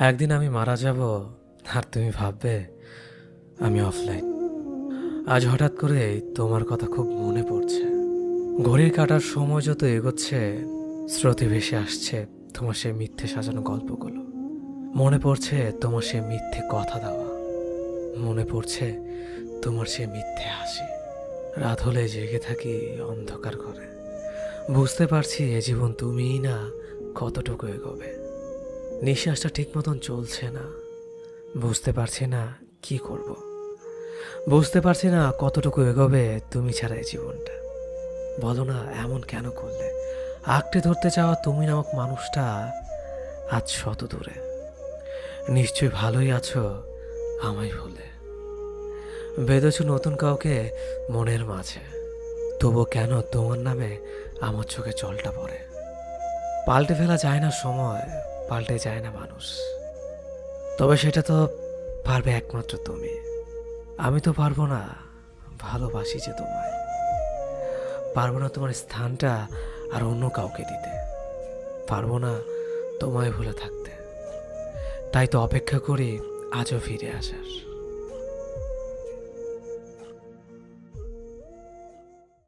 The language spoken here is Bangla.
একদিন আমি মারা যাব, আর তুমি ভাববে আমি অফলাইন আজ হঠাৎ করে তোমার কথা খুব মনে পড়ছে। ঘড়ির কাটার সময় যত এগোচ্ছে, স্রোতে ভেসে আসছে তোমার সে মিথ্যে সাজানো গল্পগুলো। মনে পড়ছে তোমার সে মিথ্যে কথা দেওয়া। মনে পড়ছে তোমার সে মিথ্যে হাসি। রাত হলে জেগে থাকি অন্ধকার করে বুঝতে পারছি এ জীবন তুমিই না কতটুকু এগোবে। নিঃশ্বাসটা ঠিক মতন চলছে না। বুঝতে পারছি না কি করব। বুঝতে পারছি না কতটুকু এগোবে তুমি ছাড়া এই জীবনটা। বলো না, এমন কেন করলে? আঁকড়ে ধরতে চাওয়া তুমি নামক মানুষটা আজ শত দূরে। নিশ্চয়ই ভালোই আছো, আমায় ভুলে। বেঁধেছ নতুন কাউকে মনের মাঝে। তবু কেন তোমার নামে আমার চোখে জলটা পড়ে? পাল্টে ফেলা যায় না সময় পাল্টে যায় না মানুষ। তবে সেটা তো পারবে একমাত্র তুমি। আমি তো পারব না, ভালোবাসি যে তোমায়। পারব না তোমার স্থানটা আর অন্য কাউকে দিতে। পারব না তোমায় ভুলে থাকতে। তাই তো অপেক্ষা করি আজও ফিরে আসার।